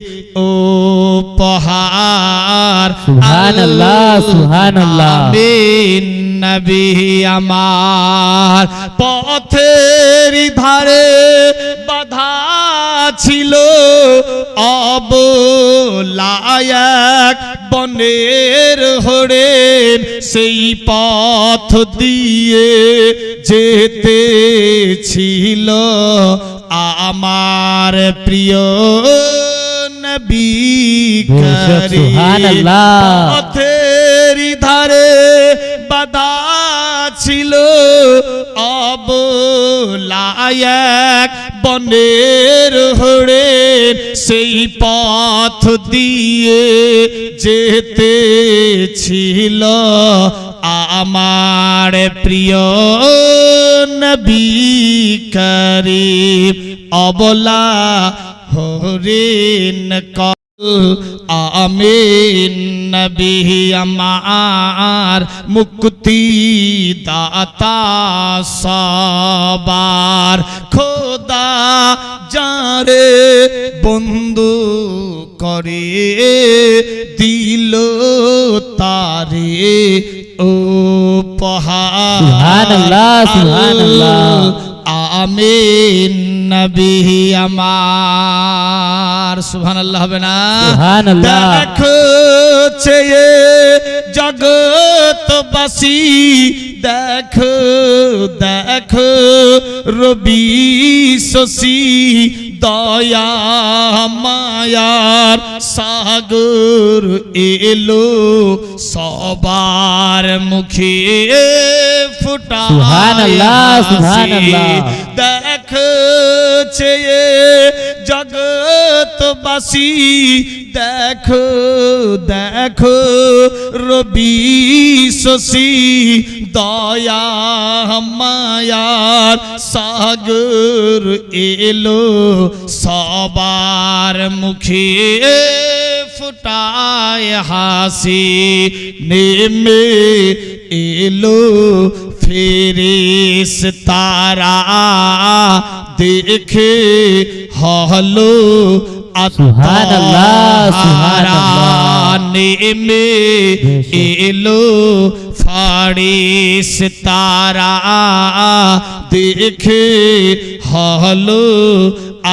ও পহার সুবহানাল্লাহ, সুবহানাল্লাহ। আমিন নবী আমার পথের ধারে বাধা ছিল অবলায়ক বনের হরেন সেই পথ দিয়ে যেতে ছিল আমার প্রিয় নবী। পথের ধারে বাধা ছিল অবলায়ক বনের হরেন সেই পথ দিয়ে যেতে ছিল আমার প্রিয় নবী করিম অবলা হরিণ কল আমিন নবী আমার মুক্তি দাতা সবার খোদা যারে বন্ধু করে দিল তারে ও সুবহানাল্লাহ, সুবহানাল্লাহ। আমিন নবী আমার সুবহানাল্লাহ হবে না সুবহানাল্লাহ। দেখো চেয়ে জগৎবাসী দেখো দেখো রবি শশী দয়া মায়ার সাগর এলো সবার মুখে ফুটা সুবহানাল্লাহ, সুবহানাল্লাহ। দেখছে জগৎবাসী। দেখো দেখো, রবি শশী, দয়া মায়ার সাগর এলো সবার মুখে। ফুটায় হাসি, নেমে এলো ফেরেস তারা দেখে হলো সুবহানাল্লাহ, সুবহানাল্লাহ। নেমে এলো ফারিস তারা দেখে হলো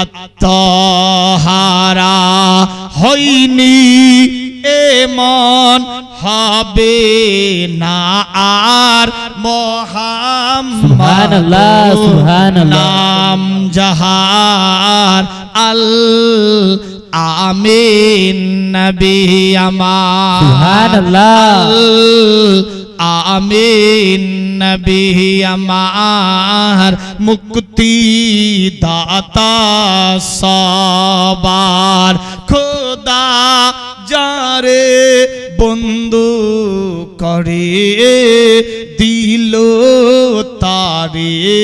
আত্মহারা হইনি এমন হবে না আর সুবহানাল্লাহ, নাম জাহার আল আমিন নবী আমার। সুবহানাল্লাহ। আমিন নবী আমার। মুক্তি দাতা সবার। খোদা যারে বন্ধু করে দিল তারে।